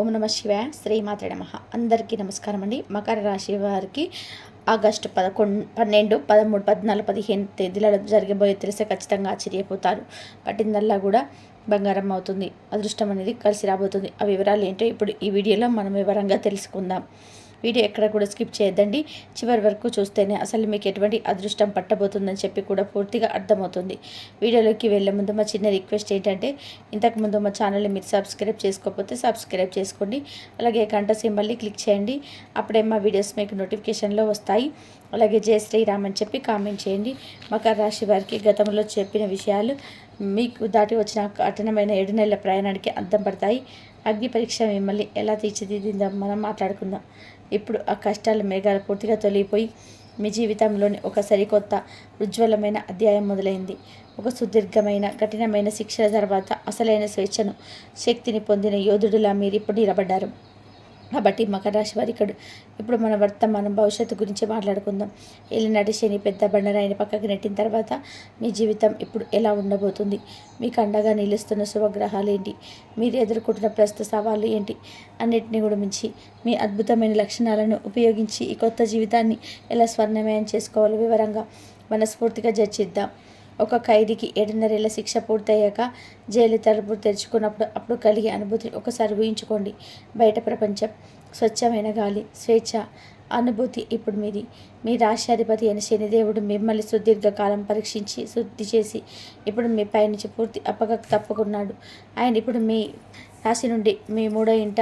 ఓం నమ శివాయ శ్రీమాత నమ. అందరికీ నమస్కారం అండి. మకర రాశి వారికి ఆగస్టు పదకొండు పన్నెండు పదమూడు పద్నాలుగు పదిహేను తేదీలలో జరగబోయే తెలిస్తే ఖచ్చితంగా ఆశ్చర్యపోతారు. పట్టిందల్లా కూడా బంగారం అవుతుంది. అదృష్టం అనేది కలిసి రాబోతుంది. ఆ వివరాలు ఏంటో ఇప్పుడు ఈ వీడియోలో మనం వివరంగా తెలుసుకుందాం. వీడియో ఎక్కడ కూడా స్కిప్ చేయొద్దండి. చివరి వరకు చూస్తేనే అసలు మీకు ఎటువంటి అదృష్టం పట్టబోతుందని చెప్పి కూడా పూర్తిగా అర్థమవుతుంది. వీడియోలోకి వెళ్ళే ముందు మా చిన్న రిక్వెస్ట్ ఏంటంటే ఇంతకుముందు మా ఛానల్ని మీరు సబ్స్క్రైబ్ చేసుకోకపోతే సబ్స్క్రైబ్ చేసుకోండి. అలాగే గంట సింబల్ని క్లిక్ చేయండి. అప్పుడే మా వీడియోస్ మీకు నోటిఫికేషన్లో వస్తాయి. అలాగే జయ శ్రీరామ్ అని చెప్పి కామెంట్ చేయండి. మకర రాశి వారికి గతంలో చెప్పిన విషయాలు మీకు దాటి వచ్చిన కఠినమైన ఏడు నెలల ప్రయాణానికి అర్థం పడతాయి. అగ్ని పరీక్ష మిమ్మల్ని ఎలా తీర్చిదిద్దిందో మనం మాట్లాడుకుందాం. ఇప్పుడు ఆ కష్టాల మేఘాలు పూర్తిగా తొలగిపోయి మీ జీవితంలోని ఒక సరికొత్త ఉజ్వలమైన అధ్యాయం మొదలైంది. ఒక సుదీర్ఘమైన కఠినమైన శిక్షల తర్వాత అసలైన స్వేచ్ఛను శక్తిని పొందిన యోధుడిలా మీరు ఇప్పుడు నిలబడ్డారు. కాబట్టి మకర రాశి వారి ఇక్కడ ఇప్పుడు మన వర్తమానం భవిష్యత్తు గురించి మాట్లాడుకుందాం. ఏలినాటి శని పెద్ద బండరాయిని పక్కకి నెట్టిన తర్వాత మీ జీవితం ఇప్పుడు ఎలా ఉండబోతుంది? మీకు అండగా నిలుస్తున్న శుభగ్రహాలు ఏంటి? మీరు ఎదుర్కొంటున్న ప్రస్తుత సవాళ్ళు ఏంటి? అన్నిటిని కూడా మించి మీ అద్భుతమైన లక్షణాలను ఉపయోగించి ఈ కొత్త జీవితాన్ని ఎలా స్వర్ణమయం చేసుకోవాలో వివరంగా మనస్ఫూర్తిగా చర్చిద్దాం. ఒక ఖైదీకి ఏడున్నరేళ్ళ శిక్ష పూర్తయ్యాక జైలు తలుపు తెరుచుకున్నప్పుడు అప్పుడు కలిగే అనుభూతిని ఒకసారి ఊహించుకోండి. బయట ప్రపంచం స్వచ్ఛమైన గాలి స్వేచ్ఛ అనుభూతి ఇప్పుడు మీది. మీ రాష్ట్రాధిపతి అయిన శనిదేవుడు మిమ్మల్ని సుదీర్ఘకాలం పరీక్షించి శుద్ధి చేసి ఇప్పుడు మీ పైనుంచి పూర్తి అప్పగ తప్పుకున్నాడు. ఆయన ఇప్పుడు మీ రాశి నుండి మీ మూడో ఇంట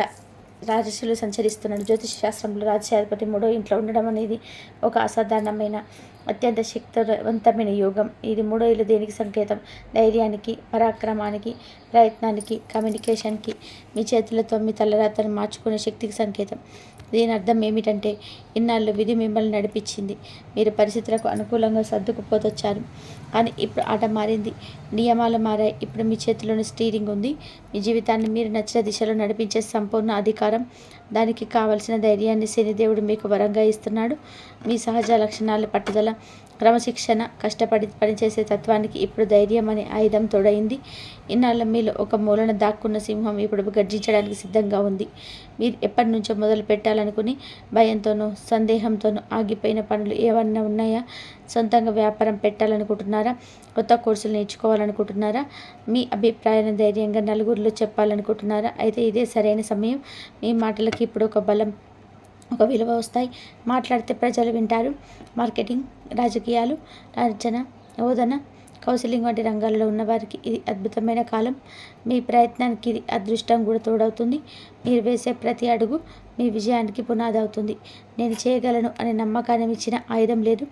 రాజశులు సంచరిస్తున్నాడు జ్యోతిష శాస్త్రంలో రాజశాధిపతి మూడో ఇంట్లో ఉండడం అనేది ఒక అసాధారణమైన అత్యంత శక్తివంతమైన యోగం. ఇది మూడో ఇల్లు దేనికి సంకేతం? ధైర్యానికి పరాక్రమానికి ప్రయత్నానికి కమ్యూనికేషన్కి. మీ చేతులతో మీ తలరాతను మార్చుకునే శక్తికి సంకేతం. దీని అర్థం ఏమిటంటే ఇన్నాళ్ళు విధి మిమ్మల్ని నడిపించింది. మీరు పరిస్థితులకు అనుకూలంగా సర్దుకుపోతొచ్చారు. కానీ ఇప్పుడు ఆట మారింది. నియమాలు మారాయి. ఇప్పుడు మీ చేతిలోని స్టీరింగ్ ఉంది. మీ జీవితాన్ని మీరు నచ్చిన దిశలో నడిపించే సంపూర్ణ అధికారం దానికి కావలసిన ధైర్యాన్ని శనిదేవుడు మీకు వరంగా ఇస్తున్నాడు. మీ సహజ లక్షణాలు పట్టుదల క్రమశిక్షణ కష్టపడి పనిచేసే తత్వానికి ఇప్పుడు ధైర్యం అనే ఆయుధం తోడైంది. ఇన్నాళ్ళ మీలో ఒక మూలన దాక్కున్న సింహం ఇప్పుడు గర్జించడానికి సిద్ధంగా ఉంది. మీరు ఎప్పటి నుంచో మొదలు పెట్టాలనుకుని భయంతోనూ సందేహంతోనూ ఆగిపోయిన పనులు ఏమన్నా ఉన్నాయా? సొంతంగా వ్యాపారం పెట్టాలనుకుంటున్నారా? కొత్త కోర్సులు నేర్చుకోవాలనుకుంటున్నారా? మీ అభిప్రాయాన్ని ధైర్యంగా నలుగురిలో చెప్పాలనుకుంటున్నారా? అయితే ఇదే సరైన సమయం. మీ మాటలకి ఇప్పుడు ఒక బలం ఒక విలువ వస్తాయి. మాట్లాడితే ప్రజలు వింటారు. మార్కెటింగ్ రాజకీయాలు రచన బోధన కౌన్సిలింగ్ వంటి రంగాల్లో ఉన్నవారికి ఇది అద్భుతమైన కాలం. మీ ప్రయత్నానికి ఇది అదృష్టం కూడా తోడవుతుంది. మీరు వేసే ప్రతి అడుగు మీ విజయానికి పునాది అవుతుంది నేను చేయగలను అనే నమ్మకాన్ని ఇచ్చిన ఆయుధం లేదు.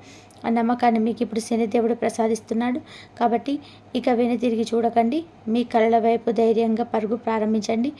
ఆ నమ్మకాన్ని మీకు ఇప్పుడు శనిదేవుడు ప్రసాదిస్తున్నాడు. కాబట్టి ఇక వెను తిరిగి చూడకండి. మీ కళల వైపు ధైర్యంగా పరుగు ప్రారంభించండి.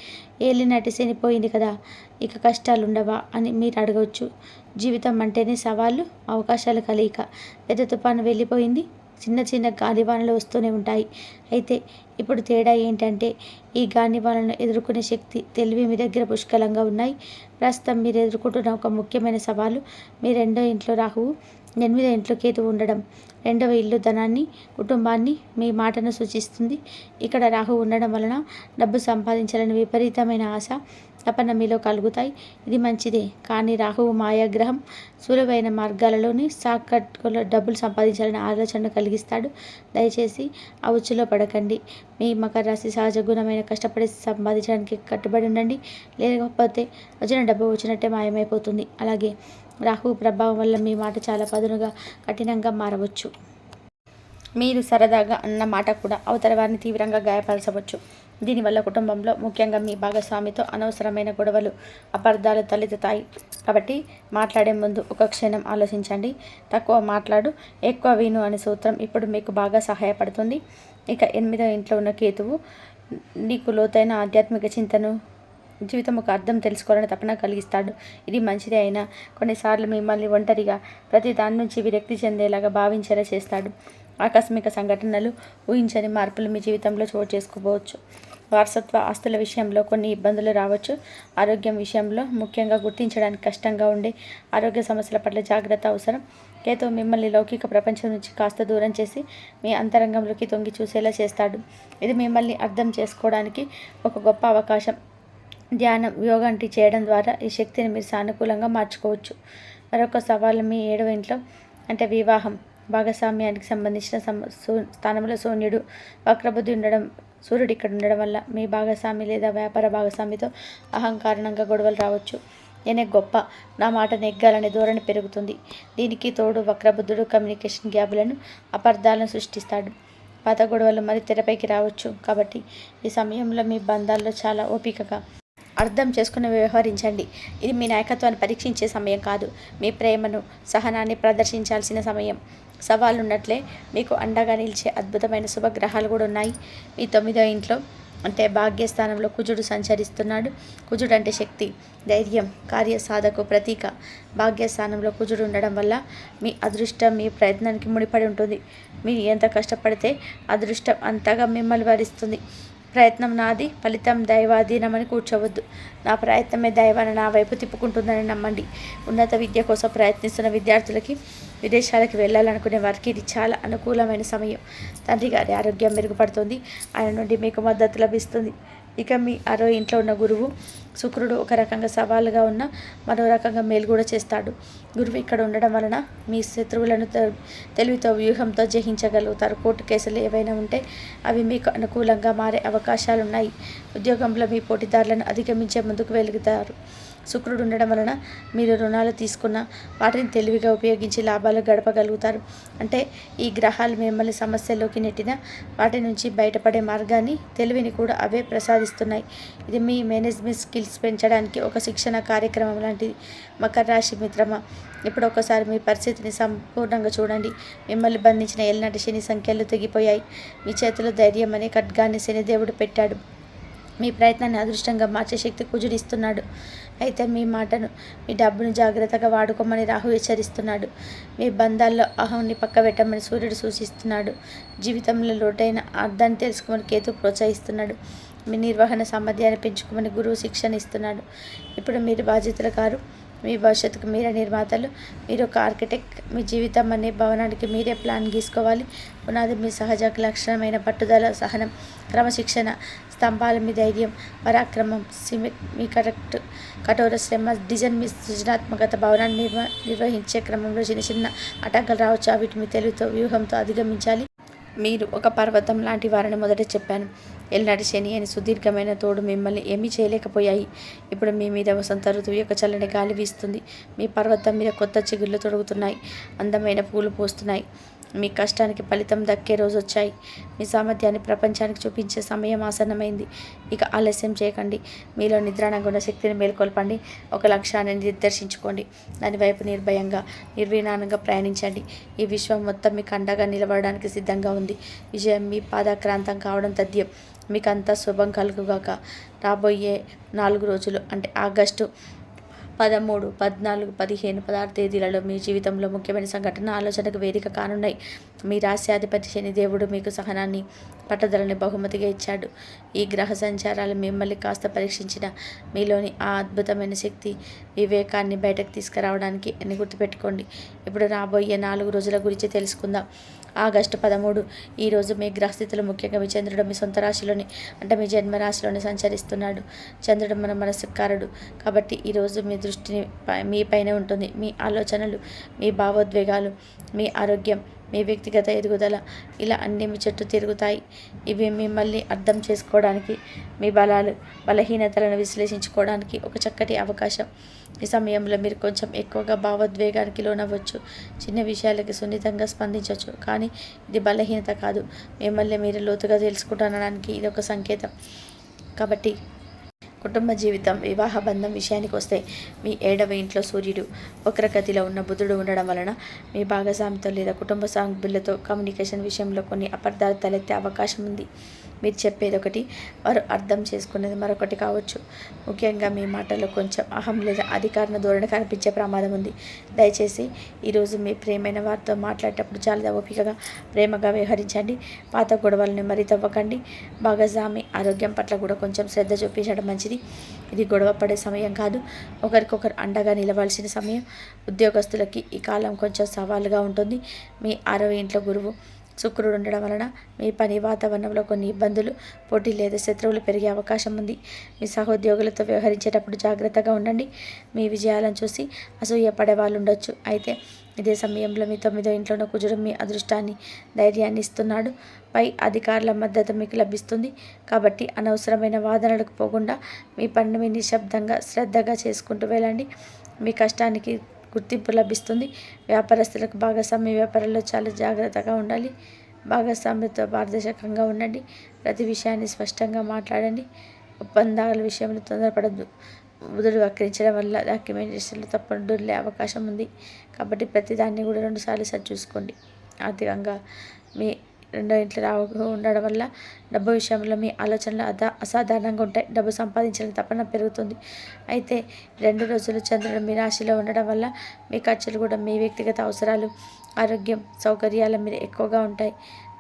ఏలినటి శనిపోయింది కదా ఇక కష్టాలు ఉండవా అని మీరు అడగవచ్చు. జీవితం అంటేనే సవాళ్ళు అవకాశాలు కలయిక. పెద్ద తుఫాను వెళ్ళిపోయింది. చిన్న చిన్న గాలివానలు వస్తూనే ఉంటాయి. అయితే ఇప్పుడు తేడా ఏంటంటే ఈ గాలివానలను ఎదుర్కొనే శక్తి తెలివి మీ దగ్గర పుష్కలంగా ఉన్నాయి. ప్రస్తుతం మీరు ఎదుర్కొంటున్న ఒక ముఖ్యమైన సవాలు మీ రెండో ఇంట్లో రాహువు. ఎనిమిదో ఇంట్లో కేతు ఉండడం రెండవ ఇల్లు ధనాన్ని కుటుంబాన్ని మీ మాటను సూచిస్తుంది. ఇక్కడ రాహు ఉండడం వలన డబ్బు సంపాదించాలని విపరీతమైన ఆశ తపన మీలో కలుగుతాయి. ఇది మంచిదే. కానీ రాహువు మాయాగ్రహం సులువైన మార్గాలలోని సాకట్లో డబ్బులు సంపాదించాలని ఆలోచన కలిగిస్తాడు. దయచేసి ఆ ఉచ్చులో పడకండి. మీ మకర రాశి సహజ గుణమైన కష్టపడి సంపాదించడానికి కట్టుబడి ఉండండి. లేకపోతే వచ్చిన డబ్బు వచ్చినట్టే మాయమైపోతుంది. అలాగే రాహు ప్రభావం వల్ల మీ మాట చాలా పదునుగా కఠినంగా మారవచ్చు. మీరు సరదాగా అన్న మాట కూడా అవతల వారిని తీవ్రంగా గాయపరచవచ్చు. దీనివల్ల కుటుంబంలో ముఖ్యంగా మీ భాగస్వామితో అనవసరమైన గొడవలు అపార్థాలు తలెత్తుతాయి. కాబట్టి మాట్లాడే ముందు ఒక క్షణం ఆలోచించండి. తక్కువ మాట్లాడు ఎక్కువ విను అనే సూత్రం ఇప్పుడు మీకు బాగా సహాయపడుతుంది. ఇక ఎనిమిదో ఇంట్లో ఉన్న కేతువు నీకు లోతైన ఆధ్యాత్మిక చింతను జీవితం ఒక అర్థం తెలుసుకోవాలని తపన కలిగిస్తాడు. ఇది మంచిదే అయినా కొన్నిసార్లు మిమ్మల్ని ఒంటరిగా ప్రతి దాని నుంచి విరక్తి చెందేలాగా భావించేలా చేస్తాడు. ఆకస్మిక సంఘటనలు ఊహించని మార్పులు మీ జీవితంలో చోటు చేసుకోవచ్చు. వారసత్వ ఆస్తుల విషయంలో కొన్ని ఇబ్బందులు రావచ్చు. ఆరోగ్యం విషయంలో ముఖ్యంగా గుర్తించడానికి కష్టంగా ఉండే ఆరోగ్య సమస్యల పట్ల జాగ్రత్త అవసరం. కేతో మిమ్మల్ని లౌకిక ప్రపంచం నుంచి కాస్త దూరం చేసి మీ అంతరంగంలోకి తొంగి చూసేలా చేస్తాడు. ఇది మిమ్మల్ని అర్థం చేసుకోవడానికి ఒక గొప్ప అవకాశం. ధ్యానం యోగా వంటి చేయడం ద్వారా ఈ శక్తిని మీరు సానుకూలంగా మార్చుకోవచ్చు. మరొక సవాలు మీ ఏడవ ఇంట్లో అంటే వివాహం. భాగస్వామ్యానికి సంబంధించిన సమ సూ స్థానంలో శూన్యుడు వక్రబుద్ధి ఉండడం సూర్యుడు ఇక్కడ ఉండడం వల్ల మీ భాగస్వామి లేదా వ్యాపార భాగస్వామితో అహంకారణంగా గొడవలు రావచ్చు. నేనే గొప్ప నా మాట నెగ్గాలనే ధోరణి పెరుగుతుంది. దీనికి తోడు వక్రబుద్ధుడు కమ్యూనికేషన్ గ్యాబులను అపార్థాలను సృష్టిస్తాడు. పాత గొడవలు మరి తెరపైకి రావచ్చు కాబట్టి ఈ సమయంలో మీ బంధాల్లో చాలా ఓపికగా అర్థం చేసుకుని వ్యవహరించండి. ఇది మీ నాయకత్వాన్ని పరీక్షించే సమయం కాదు. మీ ప్రేమను సహనాన్ని ప్రదర్శించాల్సిన సమయం. సవాళ్ళు ఉన్నట్లే మీకు అండగా నిలిచే అద్భుతమైన శుభగ్రహాలు కూడా ఉన్నాయి. మీ తొమ్మిదో ఇంట్లో అంటే భాగ్యస్థానంలో కుజుడు సంచరిస్తున్నాడు. కుజుడు అంటే శక్తి ధైర్యం కార్యసాధకు ప్రతీక. భాగ్యస్థానంలో కుజుడు ఉండడం వల్ల మీ అదృష్టం మీ ప్రయత్నానికి ముడిపడి ఉంటుంది. మీరు ఎంత కష్టపడితే అదృష్టం అంతగా మిమ్మల్ని వరిస్తుంది. ప్రయత్నం నాది ఫలితం దైవాధీనమని కూర్చోవద్దు. నా ప్రయత్నమే దైవాన్ని నా వైపు తిప్పుకుంటుందని నమ్మండి. ఉన్నత విద్య కోసం ప్రయత్నిస్తున్న విద్యార్థులకి విదేశాలకు వెళ్ళాలనుకునే వారికి ఇది చాలా అనుకూలమైన సమయం. తండ్రి గారి ఆరోగ్యం మెరుగుపడుతుంది. ఆయన నుండి మీకు మద్దతు లభిస్తుంది. ఇక మీ ఆరో ఇంట్లో ఉన్న గురువు శుక్రుడు ఒక రకంగా సవాలుగా ఉన్న మరో రకంగా మేలు కూడా చేస్తాడు. గురువు ఇక్కడ ఉండడం వలన మీ శత్రువులను తెలివితో వ్యూహంతో జయించగలుగుతారు. కోర్టు కేసులు ఏవైనా ఉంటే అవి మీకు అనుకూలంగా మారే అవకాశాలు ఉన్నాయి ఉద్యోగంలో మీ పోటీదారులను అధిగమించే ముందుకు వెలుగుతారు. శుక్రుడు ఉండడం వలన మీరు రుణాలు తీసుకున్న వాటిని తెలివిగా ఉపయోగించి లాభాలు గడపగలుగుతారు. అంటే ఈ గ్రహాలు మిమ్మల్ని సమస్యల్లోకి నెట్టిన వాటి నుంచి బయటపడే మార్గాన్ని తెలివిని కూడా అవే ప్రసాదిస్తున్నాయి. ఇది మీ మేనేజ్మెంట్ స్కిల్స్ పెంచడానికి ఒక శిక్షణ కార్యక్రమం లాంటిది. మకర రాశి మిత్రమా ఇప్పుడు ఒకసారి మీ పరిస్థితిని సంపూర్ణంగా చూడండి. మిమ్మల్ని బంధించిన ఎల్నాటి శని సంఖ్యలు తెగిపోయాయి. మీ చేతిలో ధైర్యం అనే ఖడ్గాన్ని శనిదేవుడు పెట్టాడు. మీ ప్రయత్నాన్ని అదృష్టంగా మార్చే శక్తి కుజుడిస్తున్నాడు. అయితే మీ మాటను మీ డబ్బును జాగ్రత్తగా వాడుకోమని రాహు హెచ్చరిస్తున్నాడు. మీ బంధాల్లో అహంని పక్కబెట్టమని సూర్యుడు సూచిస్తున్నాడు. జీవితంలో లోటైన అర్థాన్ని తెలుసుకోమని కేతు ప్రోత్సహిస్తున్నాడు. మీ నిర్వహణ సామర్థ్యాన్ని పెంచుకోమని గురువు శిక్షణ ఇస్తున్నాడు ఇప్పుడు మీరు బాధ్యతల కారు. మీ భవిష్యత్తుకు మీరే నిర్మాతలు. మీరు ఒక ఆర్కిటెక్ట్. మీ జీవితం అనే భవనానికి మీరే ప్లాన్ గీసుకోవాలి. పునాది మీ సహజ లక్షణమైన పట్టుదల సహనం క్రమశిక్షణ స్తంభాల మీ ధైర్యం పరాక్రమం సిమెంట్ మీ కరెక్ట్ కఠోర శ్రమ డిజైన్ మీ సృజనాత్మకత భవనాన్ని నిర్వ నిర్వహించే క్రమంలో చిన్న చిన్న అటాకలు రావచ్చు. వీటిని తెలివితో వ్యూహంతో అధిగమించాలి. మీరు ఒక పర్వతం లాంటి వారని మొదట చెప్పాను. ఎల్నాటి శని అని సుదీర్ఘమైన తోడు మిమ్మల్ని ఏమీ చేయలేకపోయాయి. ఇప్పుడు మీ మీద వసంత ఋతువు యొక్క చల్లని గాలి వీస్తుంది. మీ పర్వతం మీద కొత్త చిగుళ్ళు తొడుగుతున్నాయి. అందమైన పూలు పోస్తున్నాయి. మీ కష్టానికి ఫలితం దక్కే రోజు వచ్చాయి మీ సామర్థ్యాన్ని ప్రపంచానికి చూపించే సమయం ఆసన్నమైంది. ఇక ఆలస్యం చేయకండి. మీలో నిద్రాణంగా శక్తిని మేల్కొల్పండి. ఒక లక్ష్యాన్ని నిర్దర్శించుకోండి దాని వైపు నిర్భయంగా నిర్వినానంగా ప్రయాణించండి. ఈ విశ్వం మొత్తం మీకు అండగా నిలబడడానికి సిద్ధంగా ఉంది. విజయం మీ పాదాక్రాంతం కావడం తథ్యం. మీకు అంతా శుభం కలుగుగాక. రాబోయే నాలుగు రోజులు అంటే ఆగస్టు పదమూడు పద్నాలుగు పదిహేను పదహారు తేదీలలో మీ జీవితంలో ముఖ్యమైన సంఘటన ఆలోచనకు వేదిక కానున్నాయి. మీ రాశ్యాధిపతి శనిదేవుడు మీకు సహనాన్ని పట్టుదలని బహుమతిగా ఇచ్చాడు. ఈ గ్రహ సంచారాలు మిమ్మల్ని కాస్త పరీక్షించిన మీలోని ఆ అద్భుతమైన శక్తి వివేకాన్ని బయటకు తీసుకురావడానికి అని గుర్తుపెట్టుకోండి. ఇప్పుడు రాబోయే నాలుగు రోజుల గురించి తెలుసుకుందాం. ఆగస్టు పదమూడు ఈరోజు మీ గ్రహస్థితులు ముఖ్యంగా మీ చంద్రుడు మీ సొంత రాశిలోని అంటే మీ జన్మరాశిలోని సంచరిస్తున్నాడు. చంద్రుడు మన మనస్సుకారుడు కాబట్టి ఈరోజు మీ దృష్టిని మీ పైన ఉంటుంది. మీ ఆలోచనలు మీ భావోద్వేగాలు మీ ఆరోగ్యం మీ వ్యక్తిగత ఎదుగుదల ఇలా అన్ని మీ చుట్టూ తిరుగుతాయి. ఇవి మిమ్మల్ని అర్థం చేసుకోవడానికి మీ బలాలు బలహీనతలను విశ్లేషించుకోవడానికి ఒక చక్కటి అవకాశం. ఈ సమయంలో మీరు కొంచెం ఎక్కువగా భావోద్వేగానికి లోనవ్వచ్చు. చిన్న విషయాలకి సున్నితంగా స్పందించవచ్చు. కానీ ఇది బలహీనత కాదు. మిమ్మల్ని మీరు లోతుగా తెలుసుకుంటానడానికి ఇది ఒక సంకేతం. కాబట్టి కుటుంబ జీవితం వివాహ బంధం విషయానికి వస్తే మీ ఏడవ ఇంట్లో సూర్యుడు వక్రగతిలో ఉన్న బుధుడు ఉండడం వలన మీ భాగస్వామితో లేదా కుటుంబ సభ్యులతో కమ్యూనికేషన్ విషయంలో కొన్ని అపార్థాలు తలెత్తే అవకాశం ఉంది. మీరు చెప్పేది ఒకటి వారు అర్థం చేసుకునేది మరొకటి కావచ్చు. ముఖ్యంగా మీ మాటల్లో కొంచెం అహం లేదా అధికారణ ధోరణి కనిపించే ప్రమాదం ఉంది. దయచేసి ఈరోజు మీ ప్రేమైన వారితో మాట్లాడేటప్పుడు చాలా ఓపికగా ప్రేమగా వ్యవహరించండి. పాత గొడవలను మరి తవ్వకండి. భాగస్వామి ఆరోగ్యం పట్ల కూడా కొంచెం శ్రద్ధ చూపించడం మంచిది. ఇది గొడవ పడే సమయం కాదు. ఒకరికొకరు అండగా నిలవాల్సిన సమయం. ఉద్యోగస్తులకి ఈ కాలం కొంచెం సవాలుగా ఉంటుంది. మీ ఆరవ ఇంట్లో గురువు శుక్రుడు ఉండడం వలన మీ పని వాతావరణంలో కొన్ని ఇబ్బందులు పోటీ లేదా శత్రువులు పెరిగే అవకాశం ఉంది. మీ సహోద్యోగులతో వ్యవహరించేటప్పుడు జాగ్రత్తగా ఉండండి. మీ విజయాలను చూసి అసూయపడే వాళ్ళు ఉండొచ్చు. అయితే ఇదే సమయంలో మీ తొమ్మిదో ఇంట్లోనూ కుజుడు మీ అదృష్టాన్ని ధైర్యాన్ని ఇస్తున్నాడు. పై అధికారుల మద్దతు మీకు లభిస్తుంది. కాబట్టి అనవసరమైన వాదనలకు పోకుండా మీ పనిని మీ నిశ్శబ్దంగా శ్రద్ధగా చేసుకుంటూ వెళ్ళండి. మీ కష్టానికి గుర్తింపు లభిస్తుంది. వ్యాపారస్తులకు భాగస్వామ్య వ్యాపారంలో చాలా జాగ్రత్తగా ఉండాలి. భాగస్వామ్యతో పారదర్శకంగా ఉండండి. ప్రతి విషయాన్ని స్పష్టంగా మాట్లాడండి. ఒప్పందాల విషయంలో తొందరపడద్దు. బుధుడు వక్రించడం వల్ల డాక్యుమెంటేషన్లు దొరికే అవకాశం ఉంది. కాబట్టి ప్రతిదాన్ని కూడా రెండుసార్లు సరి చూసుకోండి. ఆర్థికంగా మీ రెండో ఇంట్లో రావు ఉండడం వల్ల డబ్బు విషయంలో మీ ఆలోచనలు అదా అసాధారణంగా ఉంటాయి. డబ్బు సంపాదించిన తపన పెరుగుతుంది. అయితే రెండు రోజులు చంద్రుడు మీ రాశిలో ఉండడం వల్ల మీ ఖర్చులు కూడా మీ వ్యక్తిగత అవసరాలు ఆరోగ్యం సౌకర్యాల మీద ఎక్కువగా ఉంటాయి.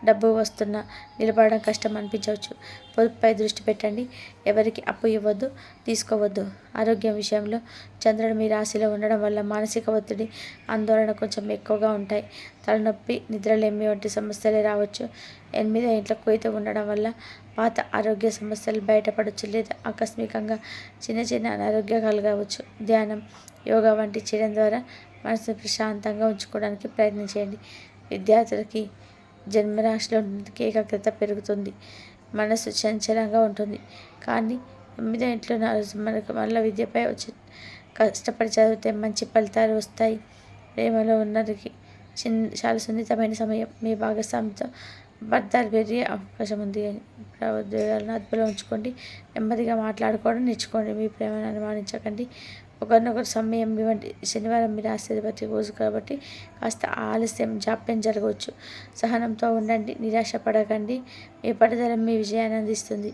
డబ్బు వస్తున్నా నిలబడడం కష్టం అనిపించవచ్చు. పొదుపుపై దృష్టి పెట్టండి. ఎవరికి అప్పు ఇవ్వద్దు తీసుకోవద్దు. ఆరోగ్యం విషయంలో చంద్రుడు మీ రాశిలో ఉండడం వల్ల మానసిక ఒత్తిడి ఆందోళన కొంచెం ఎక్కువగా ఉంటాయి. తలనొప్పి నిద్రలేమి వంటి సమస్యలే రావచ్చు. ఎనిమిదో ఇంట్లో కొయిత ఉండడం వల్ల పాత ఆరోగ్య సమస్యలు బయటపడవచ్చు లేదా ఆకస్మికంగా చిన్న చిన్న అనారోగ్యాలు కావచ్చు. ధ్యానం యోగా వంటి చేయడం ద్వారా మనసును ప్రశాంతంగా ఉంచుకోవడానికి ప్రయత్నించండి విద్యార్థులకి జన్మరాశిలో ఏకాగ్రత పెరుగుతుంది. మనసు చంచలంగా ఉంటుంది. కానీ తొమ్మిదో ఇంట్లో మనకు మళ్ళీ విద్యపై వచ్చి కష్టపడి చదివితే మంచి ఫలితాలు వస్తాయి. ప్రేమలో ఉన్నరికి చిన్న చాలా సున్నితమైన సమయం. మీ భాగస్వామితో అబద్ధాలు పెరిగే అవకాశం ఉంది. అని ఉద్యోగాలను అదుపులో ఉంచుకోండి. నెమ్మదిగా మాట్లాడుకోవడం నేర్చుకోండి. మీ ప్రేమను అనుమానించకండి. ఒకరినొకరు సమయం ఇవ్వండి. శనివారం మీరు ఆశీర్వతి రోజు కాబట్టి కాస్త ఆలస్యం జాప్యం జరగవచ్చు. సహనంతో ఉండండి నిరాశ పడకండి మీ పట్టుదల మీ విజయాన్ని అందిస్తుంది.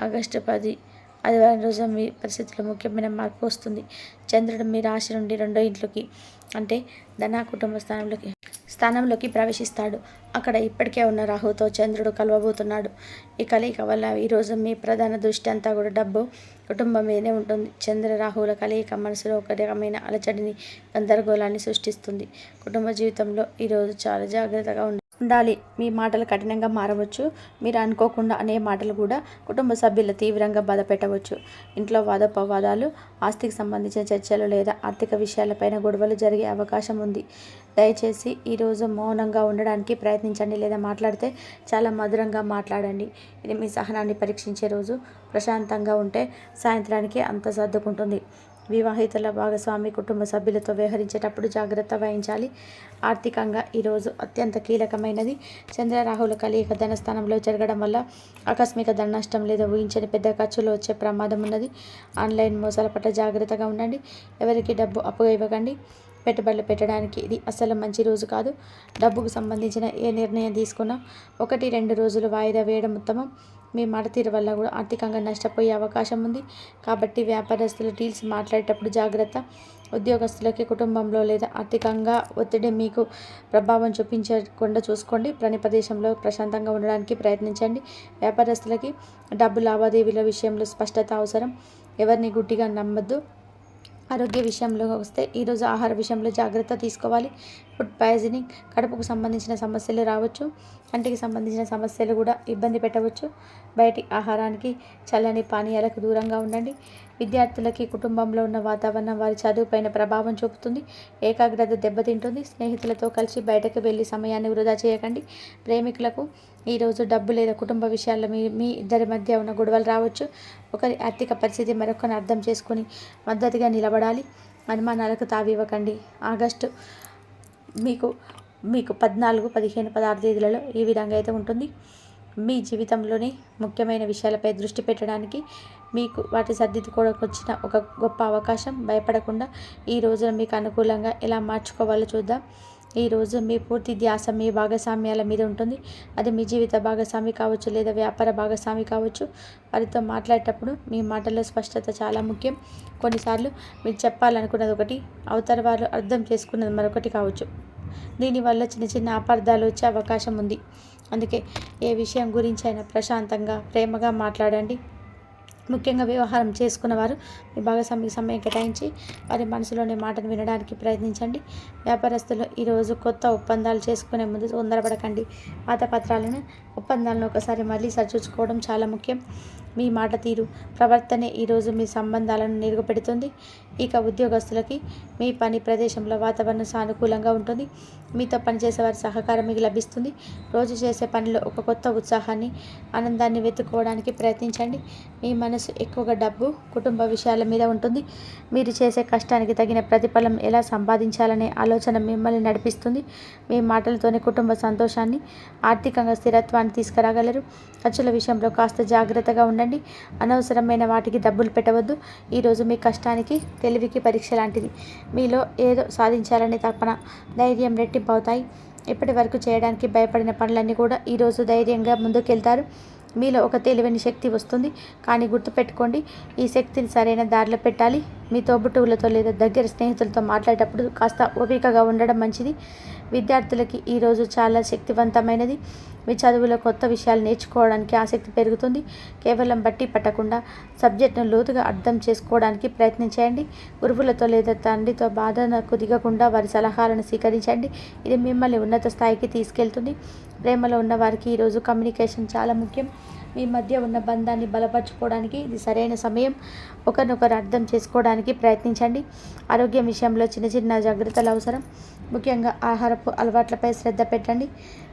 ఆగస్టు పది ఆదివారం రోజు మీ పరిస్థితుల్లో ముఖ్యమైన మార్పు వస్తుంది. చంద్రుడు మీ రాశి నుండి రెండో ఇంట్లోకి అంటే ధన కుటుంబ స్థానంలోకి స్థానంలోకి ప్రవేశిస్తాడు. అక్కడ ఇప్పటికే ఉన్న రాహుతో చంద్రుడు కలవబోతున్నాడు. ఈ కలయిక వల్ల ఈరోజు మీ ప్రధాన దృష్టి అంతా కూడా డబ్బు కుటుంబం మీదే ఉంటుంది. చంద్ర రాహుల కలయిక మనసులో ఒక రకమైన అలచడిని గందరగోళాన్ని సృష్టిస్తుంది. కుటుంబ జీవితంలో ఈరోజు చాలా జాగ్రత్తగా ఉండాలి ఉండాలి. మీ మాటలు కఠినంగా మారవచ్చు. మీరు అనుకోకుండా అనే మాటలు కూడా కుటుంబ సభ్యుల తీవ్రంగా బాధ పెట్టవచ్చు. ఇంట్లో వాదోపవాదాలు ఆస్తికి సంబంధించిన చర్చలు లేదా ఆర్థిక విషయాలపైన గొడవలు జరిగే అవకాశం ఉంది. దయచేసి ఈరోజు మౌనంగా ఉండడానికి ప్రయత్నించండి లేదా మాట్లాడితే చాలా మధురంగా మాట్లాడండి. ఇది మీ సహనాన్ని పరీక్షించే రోజు. ప్రశాంతంగా ఉంటే సాయంత్రానికి అంత సర్దుకుంటుంది. వివాహితుల భాగస్వామి కుటుంబ సభ్యులతో వ్యవహరించేటప్పుడు జాగ్రత్త వహించాలి. ఆర్థికంగా ఈరోజు అత్యంత కీలకమైనది. చంద్ర రాహుల కలియక ధనస్థానంలో జరగడం వల్ల ఆకస్మిక ధన నష్టం లేదా ఊహించని పెద్ద ఖర్చులు వచ్చే ప్రమాదం ఉన్నది. ఆన్లైన్ మోసాల పట్ల జాగ్రత్తగా ఉండండి. ఎవరికి డబ్బు అప్పుగా ఇవ్వకండి పెట్టుబడులు పెట్టడానికి ఇది అసలు మంచి రోజు కాదు. డబ్బుకు సంబంధించిన ఏ నిర్ణయం తీసుకున్నా ఒకటి రెండు రోజులు వాయిదా వేయడం ఉత్తమం. మీ మాట తీరు వల్ల కూడా ఆర్థికంగా నష్టపోయే అవకాశం ఉంది. కాబట్టి వ్యాపారస్తులు డీల్స్ మాట్లాడేటప్పుడు జాగ్రత్త. ఉద్యోగస్తులకి కుటుంబంలో లేదా ఆర్థికంగా ఒత్తిడి మీకు ప్రభావం చూపించకుండా చూసుకోండి. పని ప్రదేశంలో ప్రశాంతంగా ఉండడానికి ప్రయత్నించండి. వ్యాపారస్తులకి డబ్బు లావాదేవీల విషయంలో స్పష్టత అవసరం. ఎవరిని గుడ్డిగా నమ్మద్దు. ఆరోగ్య విషయంలో వస్తే ఈరోజు ఆహార విషయంలో జాగ్రత్త తీసుకోవాలి. ఫుడ్ పాయిజనింగ్ కడుపుకు సంబంధించిన సమస్యలు రావచ్చు. కంటికి సంబంధించిన సమస్యలు కూడా ఇబ్బంది పెట్టవచ్చు. బయటి ఆహారానికి చల్లని పానీయాలకు దూరంగా ఉండండి. విద్యార్థులకి కుటుంబంలో ఉన్న వాతావరణం వారి చదువుపైన ప్రభావం చూపుతుంది. ఏకాగ్రత దెబ్బతింటుంది. స్నేహితులతో కలిసి బయటకు వెళ్ళి సమయాన్ని వృధా చేయకండి. ప్రేమికులకు ఈరోజు డబ్బు లేదా కుటుంబ విషయాల్లో మీ మీ ఇద్దరి మధ్య ఉన్న గొడవలు రావచ్చు. ఒకరి ఆర్థిక పరిస్థితి మరొకరిని అర్థం చేసుకొని మద్దతుగా నిలబడాలి. అనుమానాలకు తావివ్వకండి ఆగస్టు మీకు మీకు పద్నాలుగు పదిహేను పదహారు తేదీలలో ఈ విధంగా అయితే ఉంటుంది. మీ జీవితంలోని ముఖ్యమైన విషయాలపై దృష్టి పెట్టడానికి మీకు వాటి సర్దిద్దుకోవడానికి వచ్చిన ఒక గొప్ప అవకాశం. భయపడకుండా ఈ రోజున మీకు అనుకూలంగా ఎలా మార్చుకోవాలో చూద్దాం. ఈరోజు మీ పూర్తి ధ్యాస మీ భాగస్వామ్యాల మీద ఉంటుంది. అది మీ జీవిత భాగస్వామి కావచ్చు లేదా వ్యాపార భాగస్వామి కావచ్చు. వారితో మాట్లాడేటప్పుడు మీ మాటల్లో స్పష్టత చాలా ముఖ్యం. కొన్నిసార్లు మీరు చెప్పాలనుకున్నది ఒకటి అవతల వారు అర్థం చేసుకున్నది మరొకటి కావచ్చు. దీనివల్ల చిన్న చిన్న అపార్థాలు వచ్చే అవకాశం ఉంది. అందుకే ఏ విషయం గురించి అయినా ప్రశాంతంగా ప్రేమగా మాట్లాడండి. ముఖ్యంగా వ్యవహారం చేసుకున్నవారు మీ భాగస్వామికి సమయం కేటాయించి వారి మనసులోని మాటను వినడానికి ప్రయత్నించండి. వ్యాపారస్తులు ఈరోజు కొత్త ఒప్పందాలు చేసుకునే ముందు తొందరపడకండి. పాత పత్రాలను ఒప్పందాలను ఒకసారి మళ్ళీ సరిచూచుకోవడం చాలా ముఖ్యం. మీ మాట తీరు ప్రవర్తనే ఈరోజు మీ సంబంధాలను నిరుగుపెడుతుంది ఇక ఉద్యోగస్తులకి మీ పని ప్రదేశంలో వాతావరణం సానుకూలంగా ఉంటుంది. మీతో పనిచేసే వారి సహకారం మీకు లభిస్తుంది. రోజు చేసే పనిలో ఒక కొత్త ఉత్సాహాన్ని ఆనందాన్ని వెతుక్కోవడానికి ప్రయత్నించండి. మీ మనసు ఎక్కువగా డబ్బు కుటుంబ విషయాల మీద ఉంటుంది. మీరు చేసే కష్టానికి తగిన ప్రతిఫలం ఎలా సంపాదించాలనే ఆలోచన మిమ్మల్ని నడిపిస్తుంది. మీ మాటలతోనే కుటుంబ సంతోషాన్ని ఆర్థికంగా స్థిరత్వాన్ని తీసుకురాగలరు. ఖర్చుల విషయంలో కాస్త జాగ్రత్తగా ఉండండి. అనవసరమైన వాటికి డబ్బులు పెట్టవద్దు. ఈరోజు మీ కష్టానికి తెలివికి పరీక్ష లాంటిది. మీలో ఏదో సాధించాలనే తపన ధైర్యం రెట్టింపు అవుతాయి ఇప్పటి వరకు చేయడానికి భయపడిన పనులన్నీ కూడా ఈరోజు ధైర్యంగా ముందుకెళ్తారు. మీలో ఒక తెలివైన శక్తి వస్తుంది. కానీ గుర్తుపెట్టుకోండి ఈ శక్తిని సరైన దారిలో పెట్టాలి. మీ తోబుట్టువులతో లేదా దగ్గర స్నేహితులతో మాట్లాడేటప్పుడు కాస్త ఓపికగా ఉండడం మంచిది. విద్యార్థులకి ఈరోజు చాలా శక్తివంతమైనది. మీ చదువులో కొత్త విషయాలు నేర్చుకోవడానికి ఆసక్తి పెరుగుతుంది. కేవలం బట్టి పట్టకుండా సబ్జెక్టును లోతుగా అర్థం చేసుకోవడానికి ప్రయత్నించండి గురువులతో లేదా తండ్రితో బాధనకు దిగకుండా వారి సలహాలను స్వీకరించండి. ఇది మిమ్మల్ని ఉన్నత స్థాయికి తీసుకెళ్తుంది. ప్రేమలో ఉన్న వారికి ఈరోజు కమ్యూనికేషన్ చాలా ముఖ్యం. మీ మధ్య ఉన్న బంధాన్ని బలపరచుకోవడానికి ఇది సరైన సమయం. ఒకరినొకరు అర్థం చేసుకోవడానికి ప్రయత్నించండి. ఆరోగ్యం విషయంలో చిన్న చిన్న జాగ్రత్తలు అవసరం. ముఖ్యంగా ఆహారపు అలవాట్లపై శ్రద్ధ పెట్టండి.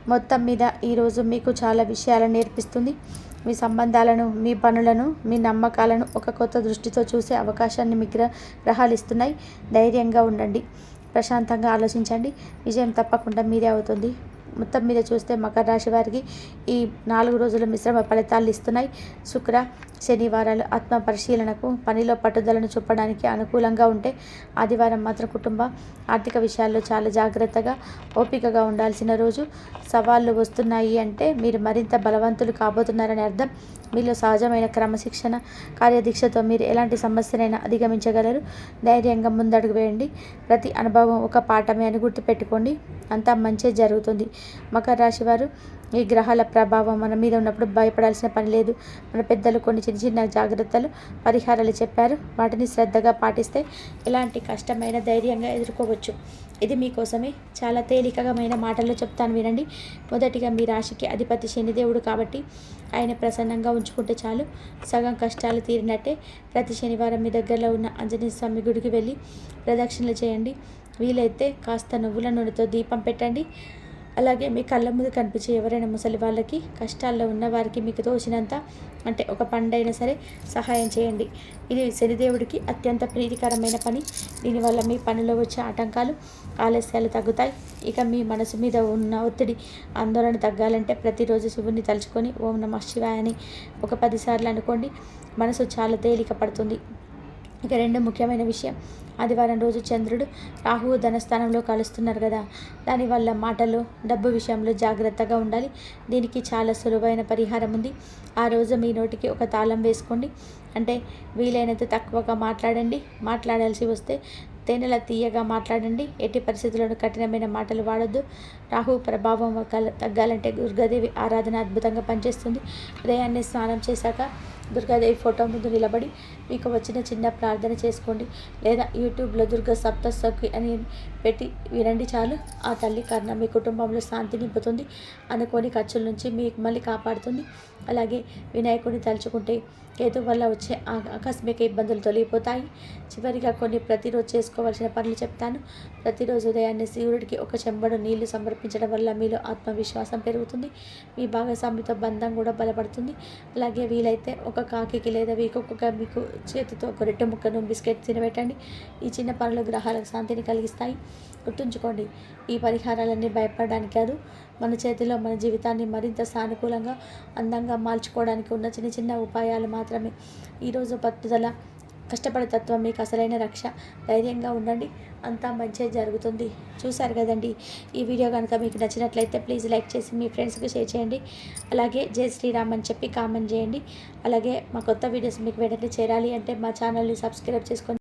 మొత్తం మీద ఈరోజు మీకు చాలా విషయాలను నేర్పిస్తుంది. మీ సంబంధాలను మీ పనులను మీ నమ్మకాలను ఒక కొత్త దృష్టితో చూసే అవకాశాన్ని మీ గ్రహాలు ఇస్తున్నాయి. ధైర్యంగా ఉండండి. ప్రశాంతంగా ఆలోచించండి. విజయం తప్పకుండా మీదే అవుతుంది. మొత్తం మీద చూస్తే మకర రాశి వారికి ఈ నాలుగు రోజులు మిశ్రమ ఫలితాలు ఇస్తున్నాయి. శుక్ర శనివారాలు ఆత్మ పరిశీలనకు పనిలో పట్టుదలను చూపడానికి అనుకూలంగా ఉంటే ఆదివారం మాత్రం కుటుంబ ఆర్థిక విషయాల్లో చాలా జాగ్రత్తగా ఓపికగా ఉండాల్సిన రోజు. సవాళ్ళు వస్తున్నాయి అంటే మీరు మరింత బలవంతులు కాబోతున్నారని అర్థం. మీలో సహజమైన క్రమశిక్షణ కార్యదీక్షతో మీరు ఎలాంటి సమస్యనైనా అధిగమించగలరు. ధైర్యంగా ముందడుగు వేయండి. ప్రతి అనుభవం ఒక పాఠమే అని గుర్తుపెట్టుకోండి. అంతా మంచి జరుగుతుంది. మకర రాశి వారు ఈ గ్రహాల ప్రభావం మన మీద ఉన్నప్పుడు భయపడాల్సిన పని లేదు. మన పెద్దలు కొన్ని చిన్న చిన్న జాగ్రత్తలు పరిహారాలు చెప్పారు. వాటిని శ్రద్ధగా పాటిస్తే ఎలాంటి కష్టమైన ధైర్యంగా ఎదుర్కోవచ్చు. ఇది మీకోసమే. చాలా తేలికగమైన మాటల్లో చెప్తాను వినండి. మొదటిగా మీ రాశికి అధిపతి శనిదేవుడు కాబట్టి ఆయన ప్రసన్నంగా ఉంచుకుంటే చాలు. సగం కష్టాలు తీరినట్టే ప్రతి శనివారం మీ దగ్గరలో ఉన్న ఆంజనేయ స్వామి గుడికి వెళ్ళి ప్రదక్షిణలు చేయండి. వీలైతే కాస్త నువ్వుల నూనెతో దీపం పెట్టండి. అలాగే మీ కళ్ళ ముందు కనిపించే ఎవరైనా ముసలి వాళ్ళకి కష్టాల్లో ఉన్న వారికి మీకు తోచినంత అంటే ఒక పండైనా సరే సహాయం చేయండి. ఇది శనిదేవుడికి అత్యంత ప్రీతికరమైన పని. దీనివల్ల మీ పనిలో వచ్చే ఆటంకాలు ఆలస్యాలు తగ్గుతాయి. ఇక మీ మనసు మీద ఉన్న ఒత్తిడి ఆందోళన తగ్గాలంటే ప్రతిరోజు శివుని తలుచుకొని ఓం నమ శివాయ అని ఒక పదిసార్లు అనుకోండి మనసు చాలా తేలిక పడుతుంది. ఇక రెండు ముఖ్యమైన విషయం. ఆదివారం రోజు చంద్రుడు రాహువు ధనస్థానంలో కలుస్తున్నారు కదా. దానివల్ల మాటలు డబ్బు విషయంలో జాగ్రత్తగా ఉండాలి. దీనికి చాలా సులువైన పరిహారం ఉంది. ఆ రోజు మీ నోటికి ఒక తాళం వేసుకోండి. అంటే వీలైనంత తక్కువగా మాట్లాడండి. మాట్లాడాల్సి వస్తే తేనెల తీయగా మాట్లాడండి. ఎట్టి పరిస్థితుల్లోనూ కఠినమైన మాటలు వాడొద్దు. రాహు ప్రభావం తగ్గాలంటే దుర్గాదేవి ఆరాధన అద్భుతంగా పనిచేస్తుంది. ఉదయాన్నే స్నానం చేశాక దుర్గాదేవి ఫోటో ముందు నిలబడి మీకు వచ్చిన చిన్న ప్రార్థన చేసుకోండి. లేదా యూట్యూబ్లో దుర్గా సప్తసఖి అని పెట్టి వినండి చాలు. ఆ తల్లి కారణం మీ కుటుంబంలో శాంతి నింపుతుంది. అనుకోని ఖర్చుల నుంచి మీకు మళ్ళీ కాపాడుతుంది. అలాగే వినాయకుడిని తలుచుకుంటే కేతు వల్ల వచ్చే ఆకస్మిక ఇబ్బందులు తొలగిపోతాయి. చివరిగా కొన్ని ప్రతిరోజు చేసుకోవాల్సిన పనులు చెప్తాను. ప్రతిరోజు ఉదయాన్నే సూర్యుడికి ఒక చెంబడు నీళ్ళు సమర్పించడం వల్ల మీలో ఆత్మవిశ్వాసం పెరుగుతుంది. మీ భాగస్వామితో బంధం కూడా బలపడుతుంది. అలాగే వీలైతే ఒక కాకి లేదా వీకొక మీకు చేతితో ఒక రొట్టె ముక్కను బిస్కెట్ తినబెట్టండి. ఈ చిన్న పనులు గ్రహాలకు శాంతిని కలిగిస్తాయి. గుర్తుంచుకోండి ఈ పరిహారాలన్నీ భయపడడానికి కాదు. మన చేతిలో మన జీవితాన్ని మరింత సానుకూలంగా అందంగా మార్చుకోవడానికి ఉన్న చిన్న చిన్న ఉపాయాలు మాత్రమే. ఈరోజు పట్టుదల కష్టపడే తత్వం మీకు అసలైన రక్ష. ధైర్యంగా ఉండండి. అంతా మంచి జరుగుతుంది. చూసారు కదండి? ఈ వీడియో కనుక మీకు నచ్చినట్లయితే ప్లీజ్ లైక్ చేసి మీ ఫ్రెండ్స్కి షేర్ చేయండి. అలాగే జై శ్రీరామ్ అని చెప్పి కామెంట్ చేయండి. అలాగే మా కొత్త వీడియోస్ మీకు వెంటనే చేరాలి అంటే మా ఛానల్ని సబ్స్క్రైబ్ చేసుకొని